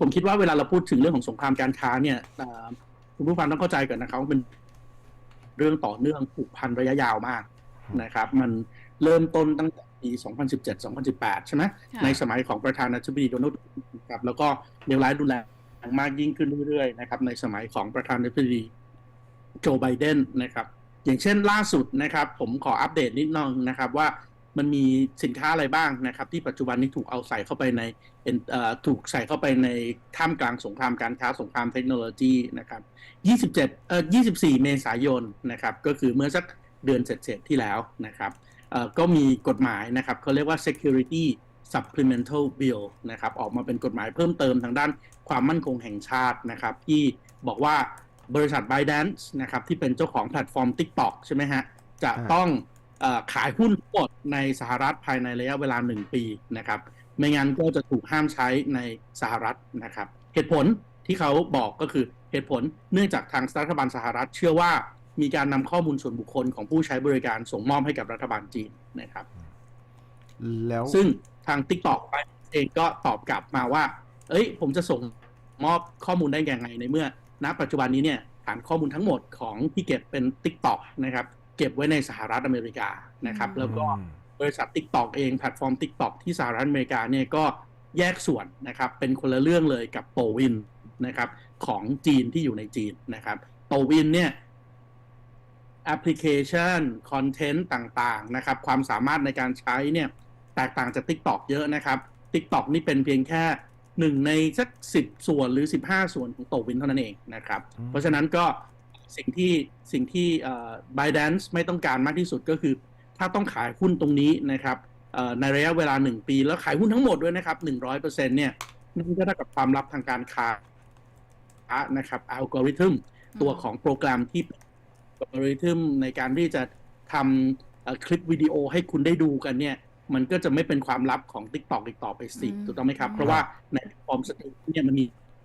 ผมคิดว่าเวลาเราพูดถึงเรื่องของสงครามการค้าเนี่ยอ่าคุณผู้ฟังต้องเข้าใจก่อนนะครับว่าเป็นเรื่องต่อเนื่องผูกพันระยะยาวมากนะครับ มันเริ่มต้นตั้งแต่ปี 2017-2018 ใช่ไหมค่ะในสมัยของประธานาธิบดีโดนัลด์ทรัมป์ครับแล้วก็เลวร้ายรุนแรงมากยิ่งขึ้นเรื่อยๆนะครับในสมัยของประธานาธิบดีโจไบเดนนะครับ อย่างเช่นล่าสุดนะครับ ผมขออัปเดตนิดนึงนะครับว่า มันมีสินค้าอะไรบ้างนะครับ ที่ปัจจุบันนี้ถูกเอาใส่เข้าไปในถูกใส่เข้าไปในท่ามกลางสงครามการค้าสงครามเทคโนโลยีนะครับ 27เอ่อ24 เมษายนนะครับ ก็คือเมื่อสักเดือนเสร็จที่แล้วนะครับก็มีกฎหมายนะครับเขาเรียกว่า security supplemental bill นะครับ ออกมาเป็นกฎหมายเพิ่มเติมทางด้านความมั่นคงแห่งชาตินะครับ ที่บอกว่าบริษัท b y d a n c e นะครับที่เป็นเจ้าของแพลตฟอร์ม TikTok ใช่ไหมฮะจะต้อง ขายหุ้นทั้งหมดในสหรัฐภายในระยะเวลา 1 ปีนะครับ ไม่งั้นก็จะถูกห้ามใช้ในสหรัฐนะครับ เหตุผลที่เขาบอกก็คือเหตุผลเนื่องจากทางรัฐบาลสหรัฐ เชื่อว่ามีการนำข้อมูลส่วนบุคคลของผู้ใช้บริการส่งมอบให้กับรัฐบาลจีนนะครับ แล้วซึ่งทาง TikTok เองก็ตอบกลับมาว่า เอ้ย ผมจะส่งมอบข้อมูลได้ยังไงในเมื่อ ณ ปัจจุบันนี้เนี่ยฐานข้อมูลทั้งหมดของที่เก็บเป็น TikTok นะครับ เก็บไว้ในสหรัฐอเมริกานะครับอืมแล้วก็บริษัท TikTok เองแพลตฟอร์ม TikTok ที่สหรัฐอเมริกาเนี่ยก็แยกส่วนนะครับ เป็นคนละเรื่องเลยกับโตวินนะครับของจีนที่อยู่ในจีนนะครับโตวินเนี่ยแอปพลิเคชันคอนเทนต์ต่างๆนะครับ ความสามารถในการใช้เนี่ยแตกต่างจาก TikTok เยอะนะครับ TikTok นี่เป็นเพียงแค่หนึ่งในสักสิบส่วนหรือ15ส่วนของโตวินเท่านั้นเองนะครับอืมเพราะฉะนั้นก็ สิ่งที่สิ่งที่เอ่อ ByteDance ไม่ต้องการมากที่สุดก็คือ ถ้าต้องขายหุ้นตรงนี้นะครับเอ่อในระยะเวลา 1 ปี แล้วขายหุ้นทั้งหมดด้วยนะครับ 100%เนี่ยนั่นก็เท่ากับความลับทางการค้านะครับอัลกอริทึมตัวของโปรแกรมที่เป็นอัลกอริทึมในการที่จะทำเอ่อคลิปวิดีโอให้คุณได้ดูกันเนี่ยมันก็จะไม่เป็นความลับของ TikTok อีกต่อไปสิอืมถูกต้องไหมครับอืมเพราะว่าในแพลตฟอร์มสตรีมเนี่ยมันมี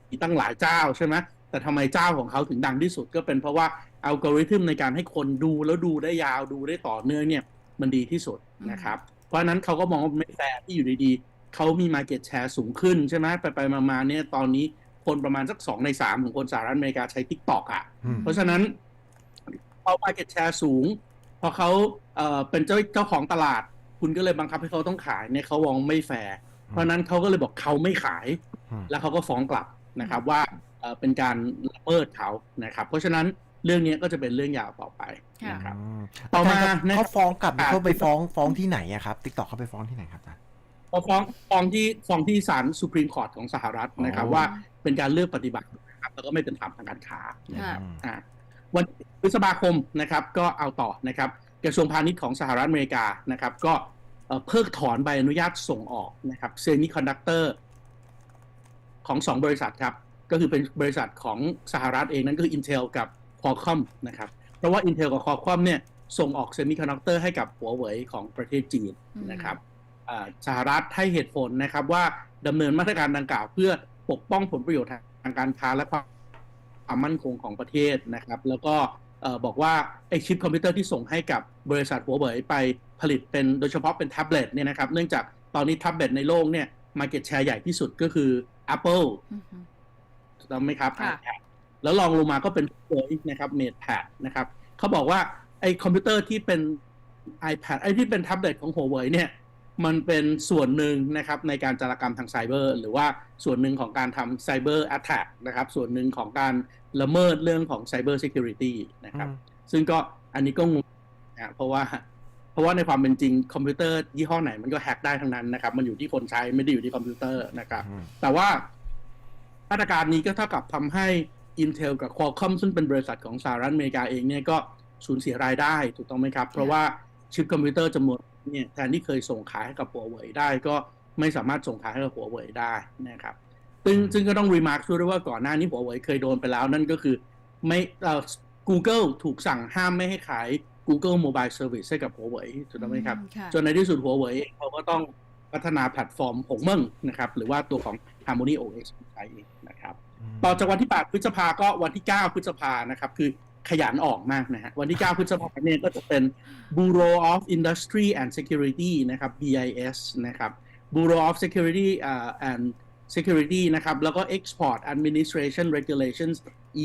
มีตั้งหลายเจ้าใช่ไหม แต่ทำไมเจ้าของเขาถึงดังที่สุดก็เป็นเพราะว่าอัลกอริทึมในการให้คนดูแล้วดูได้ยาวดูได้ต่อเนื่องเนี่ยมันดีที่สุดนะครับ เพราะฉะนั้นเขาก็มองว่าไม่แฟร์ที่อยู่ดีๆเขามี Market Share สูงขึ้นใช่ไหมไปไปๆมาๆเนี่ยตอนนี้คนประมาณสักสองในสามของคนสหรัฐอเมริกาใช้ TikTok อะอืมเพราะฉะนั้นพอ market share สูง พอเขาเอ่อเป็นเจ้าเจ้าของตลาด คุณก็เลยบังคับให้เขาต้องขายเนี่ยเขามองไม่แฟร์เพราะฉะนั้นเขาก็เลยบอกเขาไม่ขายอืมแล้วเขาก็ฟ้องกลับนะครับว่า เอ่อเป็นการละเมิดเขานะครับ เพราะฉะนั้นเรื่องนี้ก็จะเป็นเรื่องยาวต่อไปนะครับอืมต่อมาจรย์ครับนะครับเขาฟ้องกลับอ่าเขาไปฟ้องฟ้องที่ไหนอะครับติ๊กต็อกเขาไปฟ้องที่ไหนครับอาจารย์พอฟ้องฟ้องที่ฟ้องที่ศาลสุพรีมคอร์ตของสหรัฐนะครับอ๋อว่าเป็นการเลือกปฏิบัตินะครับแล้วก็ไม่เป็นธรรมทางการค้านะครับอืมอ่าวันพฤษภาคมนะครับก็เอาต่อนะครับกระทรวงพาณิชย์ของสหรัฐอเมริกานะครับ ก็เอ่อเพิกถอนใบอนุญาตส่งออกนะครับเซมิคอนดักเตอร์ของสองบริษัทครับ ก็คือเป็นบริษัทของสหรัฐเองนั่นก็คือ Intel กับ Qualcomm นะครับ เพราะว่า Intel กับ Qualcomm เนี่ยส่งออกเซมิคอนดักเตอร์ให้กับหัวเว่ยของประเทศจีนนะครับอ่าสหรัฐให้เหตุผลนะครับว่าดำเนินมาตรการดังกล่าวเพื่อปกป้องผลประโยชน์ทางการค้าและความมั่นคงของประเทศนะครับ แล้วก็เอ่อบอกว่าไอชิปคอมพิวเตอร์ที่ส่งให้กับบริษัทหัวเว่ยไปผลิตเป็นโดยเฉพาะเป็นแท็บเล็ตเนี่ยนะครับ เนื่องจากตอนนี้แท็บเล็ตในโลกเนี่ยมาเก็ตแชร์ใหญ่ที่สุดก็คือ Apple อืมอืม ถูกต้องไหมครับค่ะ iPad แล้วลองลงมาก็เป็นเ y นะครับ MatePad นะครับเขาบอกว่าไอ้คอมพิวเตอร์ที่เป็น iPad ไอ้ที่เป็นแท็บเล็ตของ Huawei เนี่ยมันเป็นส่วนหนึ่งนะครับในการจารกรรมทางไซเบอร์ หรือว่าส่วนหนึ่งของการทำไซเบอร์แอตแทกนะครับ ส่วนหนึ่งของการละเมิดเรื่องของไซเบอร์ e ิ u r i t y นะครับ ซึ่งก็อันนี้ก็งงนะเพราะว่า เพราะว่าในความเป็นจริงคอมพิวเตอร์ยี่ห้อไหนมันก็แฮกได้ทั้งนั้นนะครับ มันอยู่ที่คนใช้ไม่ได้อยู่ที่คอมพิวเตอร์นะครับอืมแต่ว่า มาตรการนี้ก็เท่ากับทำให้ Intel กับ Qualcomm ซึ่งเป็นบริษัทของสหรัฐอเมริกาเองเนี่ยก็สูญเสียรายได้ถูกต้องไหมครับ เพราะว่าชิปคอมพิวเตอร์จำนวนเนี่ยแทนที่เคยส่งขายให้กับหัวเว่ยได้ ก็ไม่สามารถส่งขายให้กับหัวเว่ยได้นะครับซึ่งซึ่งก็ต้องรีมาร์คด้วยว่าก่อนหน้านี้หัวเว่ยเคยโดนไปแล้วนั่นก็คือไม่เอ่อ Google ถูกสั่งห้ามไม่ให้ขาย Google Mobile Service ให้กับหัวเว่ยถูกต้องไหมครับค่ะจนในที่สุดหัวเว่ยเขาก็ต้อง พัฒนาแพลตฟอร์มหงเมิ่งนะครับ หรือว่าตัวของ Harmony OS ใช้เองนะครับ ต่อจากวันที่ 8 พฤษภาก็วันที่ 9 พฤษภานะครับ คือขยันออกมากนะฮะ วันที่ 9 พฤษภาเนี่ยก็จะเป็น Bureau of Industry and Security นะครับ BIS นะครับ Bureau of Security uh, and Security นะครับ แล้วก็ Export Administration Regulations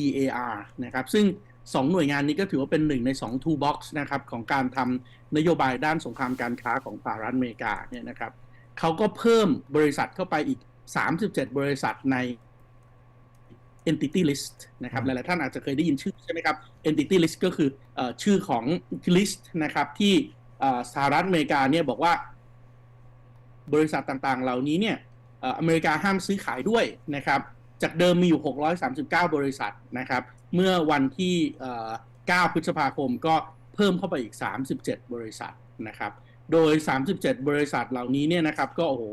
EAR นะครับ ซึ่งสองหน่วยงานนี้ก็ถือว่าเป็นหนึ่งในสอง toolbox นะครับ ของการทำนโยบายด้านสงครามการค้าของสหรัฐอเมริกาเนี่ยนะครับ เขาก็เพิ่มบริษัทเข้าไปอีก 37 บริษัทใน entity list นะครับอืหมลาย ๆ ท่านอาจจะเคยได้ยินชื่อใช่ไหมครับ entity list ก็คือเออชื่อของ list นะครับ ที่เอ่อสหรัฐอเมริกาเนี่ยบอกว่า บริษัทต่าง ๆ เหล่านี้เนี่ยเอ่ออเมริกาห้ามซื้อขายด้วยนะครับ จากเดิมมีอยู่ 639 บริษัทนะครับ เมื่อวันที่เอ่อ9พฤษภาคมก็เพิ่มเข้าไปอีก 37 บริษัทนะครับ โดย 37 บริษัทเหล่านี้เนี่ยนะครับก็โอ้โห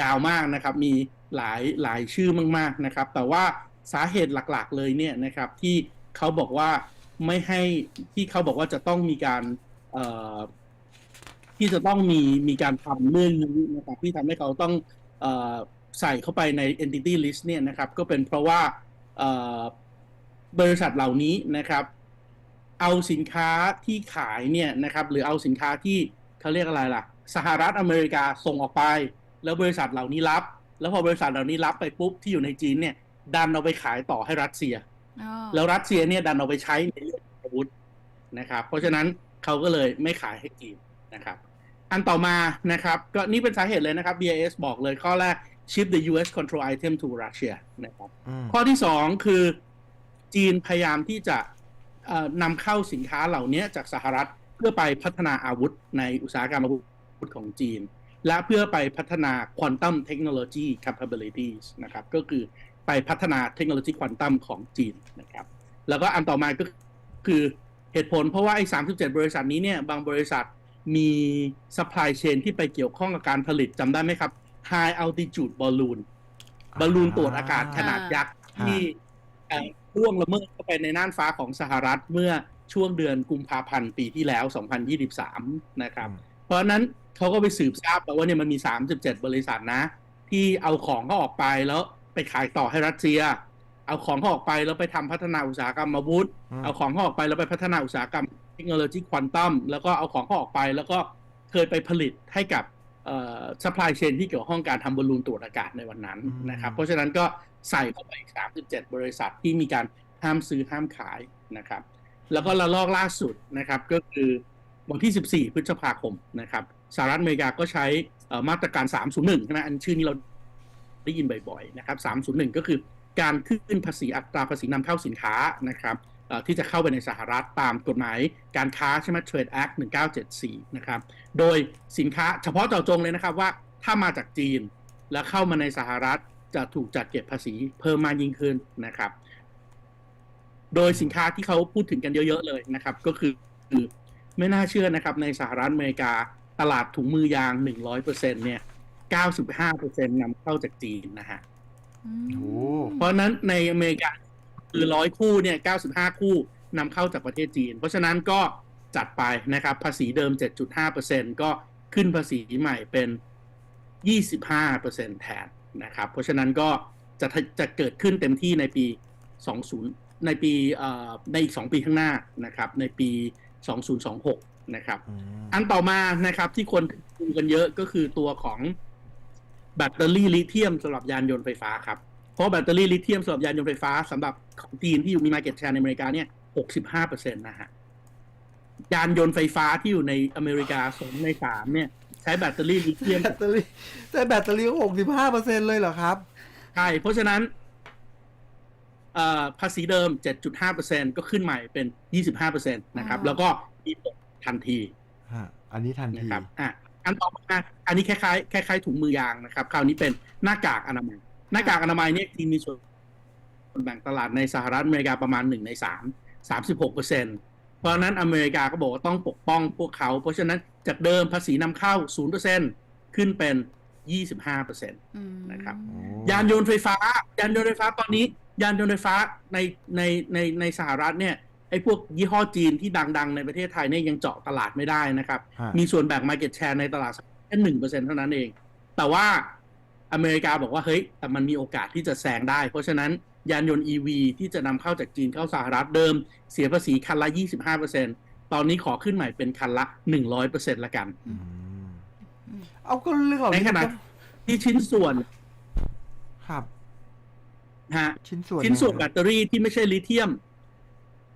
ยาวมากนะครับมีหลายหลายชื่อมากๆนะครับ แต่ว่าสาเหตุหลักๆเลยเนี่ยนะครับที่เขาบอกว่าไม่ให้ที่เขาบอกว่าจะต้องมีการที่จะต้องมีมีการทำเรื่องนี้นะครับที่ทำให้เขาต้องอใส่เข้าไปใน entity list เนี่ยนะครับก็เป็นเพราะว่าบริษัทเหล่านี้นะครับ เอาสินค้าที่ขายเนี่ยนะครับ หรือเอาสินค้าที่ เขาเรียกอะไรล่ะ สหรัฐอเมริกาส่งออกไป แล้วบริษัทเหล่านี้รับ แล้วพอบริษัทเหล่านี้รับไปปุ๊บที่อยู่ในจีนเนี่ย ดันเอาไปขายต่อให้รัสเซียอ๋อแล้วรัสเซียเนี่ยดันเอาไปใช้ในเรื่องอาวุธนะครับ เพราะฉะนั้นเขาก็เลยไม่ขายให้จีนนะครับ อันต่อมานะครับ ก็นี่เป็นสาเหตุเลยนะครับ BIS บอกเลยข้อแรก ship the US control item to Russia นะครับอืมข้อที่สองคือจีนพยายามที่จะเอ่อนำเข้าสินค้าเหล่านี้จากสหรัฐเพื่อไปพัฒนาอาวุธในอุตสาหกรรมอาวุธของจีน และเพื่อไปพัฒนา quantum technology capabilities นะครับก็คือไปพัฒนาเทคโนโลยีควอนตัมของจีนนะครับแล้วก็อันต่อมาก็คือเหตุผลเพราะว่าไอ้37บริษัทนี้เนี่ยบางบริษัทมี supply chain ที่ไปเกี่ยวข้องกับการผลิตจำได้ไหมครับ high altitude balloon บอลลูนตรวจอากาศขนาดยักษ์ที่เอ่อร่วงละเมิดเข้าไปในน่านฟ้าของสหรัฐเมื่อ ช่วงเดือนกุมภาพันธ์ปีที่แล้ว 2023 นะครับอืมเพราะฉะนั้นเขาก็ไปสืบทราบมาว่าเนี่ยมันมี 37 บริษัทนะ ที่เอาของเขาออกไปแล้วไปขายต่อให้รัสเซีย เอาของเขาออกไปแล้วไปทำพัฒนาอุตสาหกรรมอาวุธอืมเอาของเขาออกไปแล้วไปพัฒนาอุตสาหกรรมเทคโนโลยีควอนตัมแล้วก็เอาของเขาออกไปแล้วก็เคยไปผลิตให้กับเอ่อ supply chain ที่เกี่ยวข้องการทำบอลลูนตรวจอากาศในวันนั้นนะครับ เพราะฉะนั้นก็ใส่เข้าไปอีก37 บริษัทที่มีการห้ามซื้อห้ามขายนะครับ แล้วก็ระลอกล่าสุดนะครับก็คือวันที่ 14 พฤษภาคมนะครับสหรัฐอเมริกาก็ใช้มาตรการ 301 ใช่ไหมอันชื่อนี้เราได้ยินบ่อยๆนะครับ 301 ก็คือการขึ้นภาษีอัตราภาษีนำเข้าสินค้านะครับที่จะเข้าไปในสหรัฐตามกฎหมายการค้าใช่ไหม Trade Act 1974 นะครับ โดยสินค้าเฉพาะเจาะจงเลยนะครับว่าถ้ามาจากจีนแล้วเข้ามาในสหรัฐจะถูกจัดเก็บภาษีเพิ่มมากยิ่งขึ้นนะครับ โดยสินค้าที่เขาพูดถึงกันเยอะ ๆ เลยนะครับ ก็คือคือไม่น่าเชื่อนะครับ ในสหรัฐอเมริกาตลาดถุงมือยาง 100%เนี่ย95%นำเข้าจากจีนนะฮะอืมโอ้เพราะฉะนั้นในอเมริกาคือร้อยคู่เนี่ย95 คู่นำเข้าจากประเทศจีน เพราะฉะนั้นก็จัดไปนะครับ ภาษีเดิม 7.5%ก็ขึ้นภาษีใหม่เป็น 25%แทนนะครับ เพราะฉะนั้นก็จะจะเกิดขึ้นเต็มที่ในปี 20 ในปีเอ่อในอีก 2 ปีข้างหน้านะครับ ในปี 2026 นะครับอืมอันต่อมานะครับที่คนดูกันเยอะก็คือตัวของแบตเตอรี่ลิเธียมสำหรับยานยนต์ไฟฟ้าครับ เพราะแบตเตอรี่ลิเธียมสำหรับยานยนต์ไฟฟ้าสำหรับของจีนที่อยู่มี market share ในอเมริกาเนี่ย 65%นะฮะยานยนต์ไฟฟ้าที่อยู่ในอเมริกาสองในสามเนี่ย ใช้แบตเตอรี่ลิเธียมแบตเตอรี่แต่แบตเตอรี่หกสิบห้าเปอร์เซ็นเลยเหรอครับ ใช่ เพราะฉะนั้นเอ่อ ภาษีเดิม 7.5%ก็ขึ้นใหม่เป็น 25%นะครับ แล้วก็มีผลทันทีฮะอันนี้ทันนะทีครับอะอันต่อมาอันนี้คล้ายๆคล้ายๆถุงมือยางนะครับ คราวนี้เป็นหน้ากากอนามัย หน้ากากอนามัยเนี่ยที่มีส่วนแบ่งตลาดในสหรัฐอเมริกาประมาณหนึ่งในสามสามสิบหกเปอร์เซ็นเพราะฉะนั้นอเมริกาก็บอกว่าต้องปกป้องพวกเขา เพราะฉะนั้นจากเดิมภาษีนำเข้าศูนย์เปอร์เซ็นขึ้นเป็นยี่สิบห้าเปอร์เซ็นอืมนะครับโอ้ยานยนต์ไฟฟ้า ยานยนต์ไฟฟ้าตอนนี้ ยานยนต์ไฟฟ้าในในในในสหรัฐเนี่ยไอ้พวกยี่ห้อจีนที่ดัง ๆ ในประเทศไทยเนี่ยยังเจาะตลาดไม่ได้นะครับฮะมีส่วนแบ่ง market share ในตลาดแค่หนึ่งเปอร์เซ็นเท่านั้นเอง แต่ว่าอเมริกาบอกว่าเฮ้ย แต่มันมีโอกาสที่จะแซงได้ เพราะฉะนั้นยานยนต์ EV ที่จะนำเข้าจากจีนเข้าสหรัฐเดิม เสียภาษีคันละ 25เปอร์เซ็นตอนนี้ขอขึ้นใหม่เป็นคันละ 100เปอร์เซ็นละกันอืมเอาก็เรื่องเหล่าในนี้ขณะมันก็ที่ชิ้นส่วน ครับ ฮะชิ้นส่วนชิ้นส่วนไหแบครับตเตอรี่ที่ไม่ใช่ลิเธียม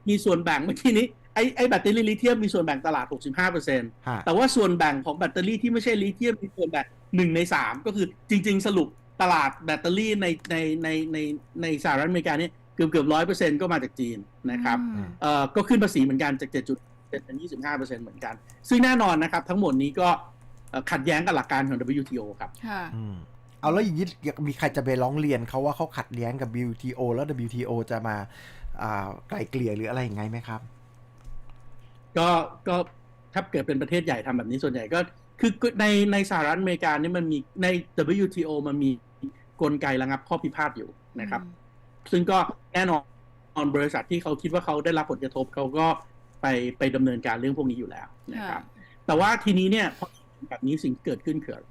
มีส่วนแบ่งเมื่อกี้นี้ไอ้ไอ้แบตเตอรี่ลิเธียมมีส่วนแบ่งตลาด 65เปอร์เซ็นต์ฮะแต่ว่าส่วนแบ่งของแบตเตอรี่ที่ไม่ใช่ลิเธียมมีส่วนแบ่งหนึ่งในสามก็คือจริง ๆ สรุปตลาดแบตเตอรี่ในในในในในสหรัฐอเมริกาเนี่ยเกือบเกือบร้อยเปอร์เซ็นต์ก็มาจากจีนนะครับอืมเอ่อก็ขึ้นภาษีเหมือนกันจาก7จุดเป็น25เปอร์เซ็นต์เหมือนกัน ซึ่งแน่นอนนะครับ ทั้งหมดนี้ก็เอ่อขัดแย้งกับหลักการของ WTO ครับค่ะอืม เอาแล้วอย่างนี้มีใครจะไปร้องเรียนเขาว่าเขาขัดแย้งกับ WTO แล้ว WTO จะมาอ่าไกลเกลี่ยหรืออะไรยังไงไหมครับ ก็ก็ถ้าเกิดเป็นประเทศใหญ่ทำแบบนี้ส่วนใหญ่ก็คือในในสหรัฐอเมริกานี่มันมีใน WTO มันมีกลไกระงับข้อพิพาทอยู่นะครับ ซึ่งก็แน่นอนบริษัทที่เขาคิดว่าเขาได้รับผลกระทบเขาก็ไปไปดำเนินการเรื่องพวกนี้อยู่แล้วนะครับ แต่ว่าทีนี้เนี่ยพอแบบนี้สิ่งที่เกิดขึ้นคืออะไร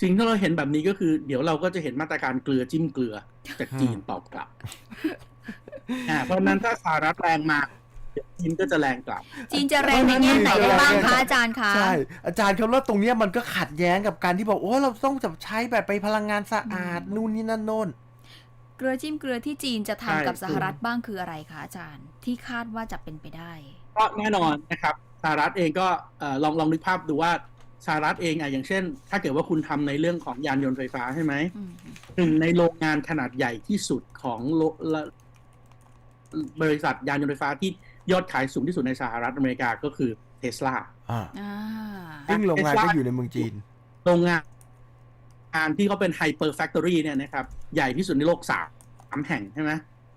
สิ่งที่เราเห็นแบบนี้ก็คือ เดี๋ยวเราก็จะเห็นมาตรการเกลือจิ้มเกลือจากจีนตอบกลับอ่าเพราะฉะนั้นถ้าสหรัฐแรงมาเดี๋ยวจีนก็จะแรงกลับ จีนจะแรงในแง่ไหนได้บ้างคะอาจารย์คะใช่อาจารย์ครับแล้วตรงเนี้ยมันก็ขัดแย้งกับการที่บอกโอ้เราต้องจับใช้แบบไปพลังงานสะอาดอืมนู่นนี่นั่นโน่นเกลือจิ้มเกลือที่จีนจะใช่ทำกับสหรัฐบ้างคืออะไรคะอาจารย์ ที่คาดว่าจะเป็นไปได้ ก็แน่นอนนะครับสหรัฐเองก็เอ่อลองลองนึกภาพดูว่า สหรัฐเองอะอย่างเช่น ถ้าเกิดว่าคุณทำในเรื่องของยานยนต์ไฟฟ้าใช่ไหมอืมหนึ่งในโรงงานขนาดใหญ่ที่สุดของโลละบริษัทยานยนต์ไฟฟ้าที่ยอดขายสูงที่สุดในสหรัฐอเมริกาก็คือเทสลาอ่าอ่าซึ่งโรงงาน Tesla ก็อยู่ในเมืองจีน โรงงานงานที่เขาเป็นไฮเปอร์แฟคทอรี่เนี่ยนะครับ ใหญ่ที่สุดในโลกสามแห่งใช่ไหม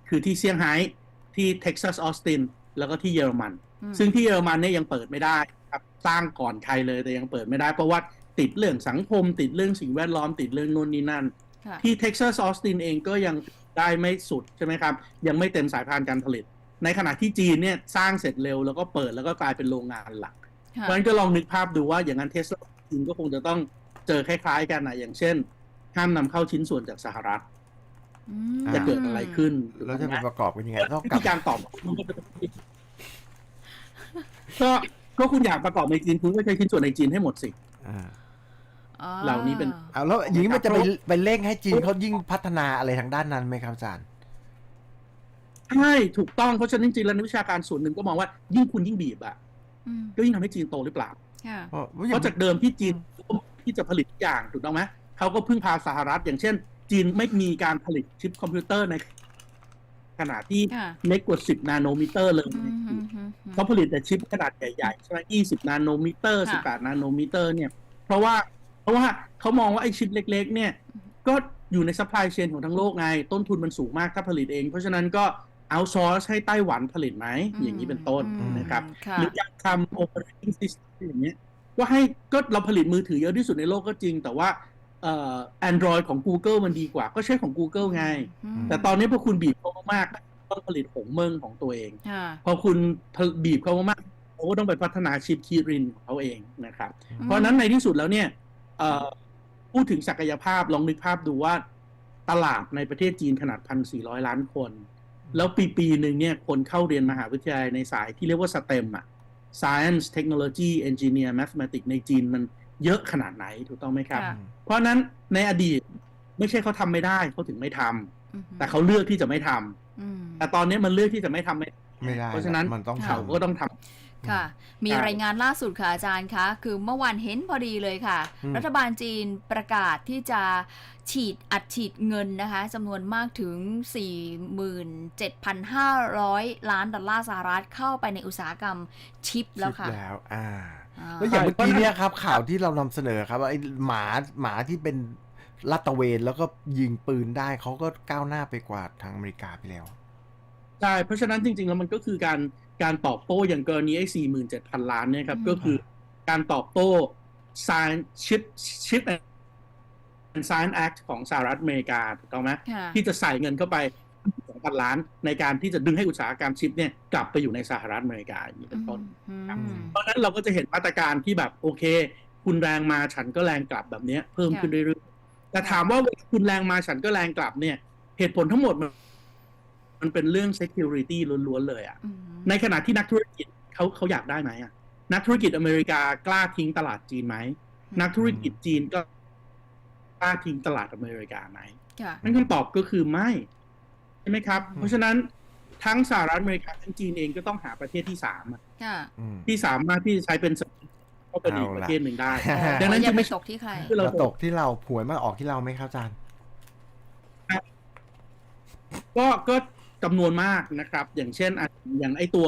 คือที่เซี่ยงไฮ้ที่เท็กซัสออสตินแล้วก็ที่เยอรมันอืมซึ่งที่เยอรมันเนี่ยยังเปิดไม่ได้ ครับสร้างก่อนใครเลยแต่ยังเปิดไม่ได้เพราะว่าติดเรื่องสังคม ติดเรื่องสิ่งแวดล้อมติดเรื่องนู่นนี่นั่นค่ะที่เท็กซัสออสตินเองก็ยังได้ไม่สุดใช่ไหมครับ ยังไม่เต็มสายพานการผลิต ในขณะที่จีนเนี่ยสร้างเสร็จเร็วแล้วก็เปิดแล้วก็กลายเป็นโรงงานหลักค่ะเพราะฉะนั้นก็ลองนึกภาพดูว่าอย่างนั้นเทสลาจีนก็คงจะต้องเจอคล้ายๆกันนะอย่างเช่น ห้ามนำเข้าชิ้นส่วนจากสหรัฐอืมจะเกิดอะไรขึ้นแล้วจะไปประกอบกันยังไงต้องวิกลับธีการตอบมันก็จะเป็น ก็ก็คุณอยากประกอบในจีนคุณก็ใช้ชิ้นส่วนในจีนให้หมดสิ อ่าอ่าเหล่านี้เป็น เอาแล้วอย่างนี้มันจะไปครับไปเร่งให้จีนเขายิ่งพัฒนาอะไรทางด้านนั้นไหมครับอาจารย์ ใช่ถูกต้องเพราะฉะนั้นจริงๆแล้วนักวิชาการส่วนหนึ่งก็มองว่ายิ่งคุณยิ่งบีบอะอืมก็ยิ่งทำให้จีนโตหรือเปล่า ค่ะเพราะเพราะจากเดิมที่จีนที่จะผลิตทุกอย่างถูกต้องไหมเขาก็พึ่งพาสหรัฐ อย่างเช่น จีนไม่มีการผลิตชิปคอมพิวเตอร์ใน ขนาดที่ค่ะเล็กกว่า 10 นาโนมิเตอร์เลยอืมอืมอืมเขาผลิตแต่ชิปขนาดใหญ่ๆใช่ไหม20 นาโนมิเตอร์ ค่ะ 18 นาโนมิเตอร์เนี่ย เพราะว่าเพราะว่าเขามองว่าไอ้ชิปเล็ก ๆ เนี่ย ก็อยู่ในซัพพลายเชนของทั้งโลกไง ต้นทุนมันสูงมากถ้าผลิตเอง เพราะฉะนั้นก็เอาซอร์สให้ไต้หวันผลิตไหม อย่างนี้เป็นต้นอืมนะครับ ค่ะหรืออยากทำ operating system อย่างเงี้ยก็ให้ก็เราผลิตมือถือเยอะที่สุดในโลกก็จริง แต่ว่า เอ่อ Android ของ Google มันดีกว่า ก็ใช้ของ Google ไงอืมแต่ตอนนี้พอคุณบีบเขามากๆต้องผลิตหงเมิงของตัวเองค่ะพอคุณบีบเขามากๆเขาก็ต้องไปพัฒนาชิปคีรินของเขาเองนะครับ เพราะฉะนั้นในที่สุดแล้วเนี่ยเอ่อพูดถึงศักยภาพลองนึกภาพดูว่าตลาดในประเทศจีนขนาดพันสี่ร้อยล้านคน แล้วปีปีหนึ่งเนี่ยคนเข้าเรียนมหาวิทยาลัยในสายที่เรียกว่า STEM อะ Science Technology Engineer Mathematics ในจีนมัน เยอะขนาดไหนถูกต้องไหมครับ ค่ะ เพราะฉะนั้นในอดีตไม่ใช่เขาทำไม่ได้เขาถึงไม่ทำอืมแต่เขาเลือกที่จะไม่ทำอืม แต่ตอนนี้มันเลือกที่จะไม่ทำไม่ ไม่ได้เพราะฉะนั้น มันต้องค่ะ เขาทำ ก็ต้องทำ ค่ะ มีใช่รายงานล่าสุดค่ะอาจารย์คะ คือเมื่อวานเห็นพอดีเลยค่ะ อืม รัฐบาลจีนประกาศที่จะฉีดอัดฉีดเงินนะคะจำนวนมากถึง 47,500 ล้านดอลลาร์สหรัฐเข้าไปในอุตสาหกรรมชิปแล้วค่ะคิดแล้ว อ่าอ่า แล้วอย่างเมื่อกี้เนี่ยครับ ข่าวที่เรานำเสนอครับว่าไอ้หมาหมาที่เป็นลาดตระเวนแล้วก็ยิงปืนได้เขาก็ก้าวหน้าไปกว่าทางอเมริกาไปแล้ว ใช่เพราะฉะนั้นจริง ๆ แล้วมันก็คือการการตอบโต้อย่างกรณีไอ้สี่หมื่นเจ็ดพันล้านเนี่ยครับอืมก็คือการตอบโต้ Science Chip Chip and Science Act ของสหรัฐอเมริกาถูกต้องไหมค่ะที่จะใส่เงินเข้าไปสองพันล้านในการที่จะดึงให้อุตสาหกรรมชิปเนี่ยกลับไปอยู่ในสหรัฐอเมริกาอย่างนี้เป็นต้นอืมครับ เพราะฉะนั้นเราก็จะเห็นมาตรการที่แบบโอเค คุณแรงมาฉันก็แรงกลับแบบเนี้ยเพิ่มขึ้นเรื่อยๆแต่ถามว่าเวลาคุณแรงมาฉันก็แรงกลับเนี่ย เหตุผลทั้งหมดมันมันเป็นเรื่อง security ล้วนๆเลยอะอืมในขณะที่นักธุรกิจเขาเขาอยากได้ไหมอะนักธุรกิจอเมริกากล้าทิ้งตลาดจีนไหม นักธุรกิจจีนก็กล้าทิ้งตลาดอเมริกาไหมค่ะนั่นคำตอบก็คือไม่ ใช่ไหมครับอืมเพราะฉะนั้น ทั้งสหรัฐอเมริกาทั้งจีนเองก็ต้องหาประเทศที่สามอะค่ะ อืม ที่สามารถที่จะใช้เป็นสเข้าเป็นอีกเอาปล่ะระเทศหนึ่งได้อ๋อดังนั้นอย่าจะไปไม่ ตกที่ใคร คือเราเราตกที่เราผวยมาออกที่เราไหมครับอาจารย์ ก็ก็จำนวนมากนะครับ อย่างเช่นอะอย่างไอตัว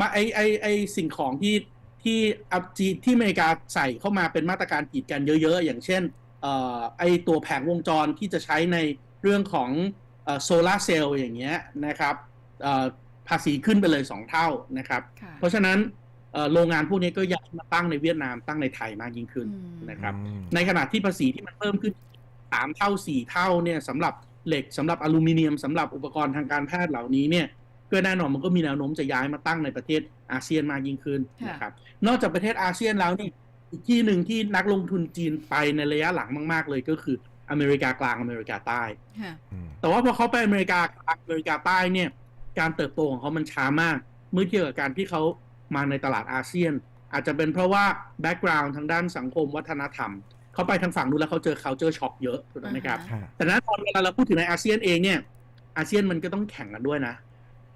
มาไอไอไอสิ่งของที่ที่อัจีที่อเมริกาใส่เข้ามาเป็นมาตรการกีดกันเยอะๆ อย่างเช่นเอ่อไอตัวแผงวงจรที่จะใช้ในเรื่องของโซลาร์เซลล์อย่างเงี้ยนะครับเอ่อ ภาษีขึ้นไปเลย2เท่านะครับค่ะเพราะฉะนั้นเอ่อโรงงานพวกนี้ก็ย้ายมาตั้งในเวียดนามตั้งในไทยมากยิ่งขึ้นอืมนะครับอืมในขณะที่ภาษีที่มันเพิ่มขึ้นสามเท่าสี่เท่าเนี่ยสำหรับเหล็กสำหรับอลูมิเนียมสำหรับอุปกรณ์ทางการแพทย์เหล่านี้เนี่ยก็แน่นอนมันก็มีแนวโน้มจะย้ายมาตั้งในประเทศอาเซียนมากยิ่งขึ้นค่ะนะครับ นอกจากประเทศอาเซียนแล้วนี่อีกที่หนึ่งที่นักลงทุนจีนไปในระยะหลังมาก ๆ เลยก็คืออเมริกากลางอเมริกาใต้ค่ะอืมแต่ว่าพอเขาไปอเมริกากลางอเมริกาใต้เนี่ย การเติบโตของเขามันช้ามาก เมื่อเทียบกับการที่เขามาในตลาดอาเซียน อาจจะเป็นเพราะว่าแบ็กกราวน์ทางด้านสังคมวัฒนธรรม เขาไปทางฝั่งนู้นแล้วเขาเจอ culture shock เยอะถูกไหมครับอ่าฮะค่ะแต่นั้นตอนเวลาเราพูดถึงในอาเซียนเองเนี่ยอาเซียนมันก็ต้องแข่งกันด้วยนะ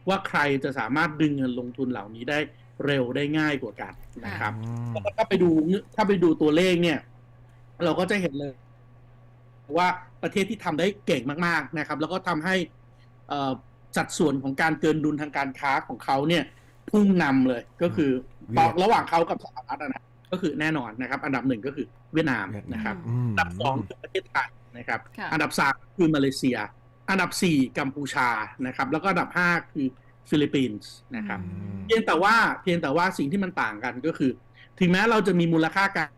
ว่าใครจะสามารถดึงเงินลงทุนเหล่านี้ได้เร็วได้ง่ายกว่ากันนะครับอืมถ้าไปดูถ้าไปดูตัวเลขเนี่ย เราก็จะเห็นเลย ว่าประเทศที่ทำได้เก่งมาก ๆนะครับ แล้วก็ทำให้เอ่อ สัดส่วนของการเกินดุลทางการค้าของเขาเนี่ยพุ่งนำเลยก็คือตอนระหว่างเขากับสหรัฐอะนะก็คือแน่นอนนะครับ อันดับหนึ่งก็คือเวียดนามนะครับอืมอันดับสองคือประเทศไทยนะครับค่ะอันดับสามคือมาเลเซีย อันดับสี่กัมพูชานะครับ แล้วก็อันดับห้าคือฟิลิปปินส์นะครับอืมเพียงแต่ว่าเพียงแต่ว่าสิ่งที่มันต่างกันก็คือ ถึงแม้เราจะมีมูลค่าการ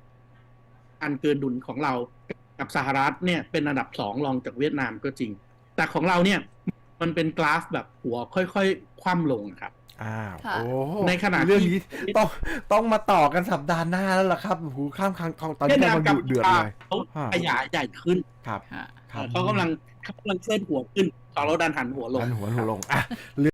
การเกินดุลของเรากับสหรัฐเนี่ยเป็นอันดับสองรองจากเวียดนามก็จริง แต่ของเราเนี่ย มันเป็นกราฟแบบหัวค่อยๆ คว่ำลงครับ อ้าวค่ะ โอ้ในขณะที่ เรื่องนี้ต้องต้องมาต่อกันสัปดาห์หน้าแล้วล่ะครับโอ้โหข้ามคันตอนเวีนี้ยดนามกำลังกัดุเดือดเลย เขาฮะ ขยายใหญ่ขึ้นครับค่ะ ครับเขากำลังเขากำลังเคลื่อนหัวขึ้นของเราดันหันหัวลง หันหัวหัวลงอะ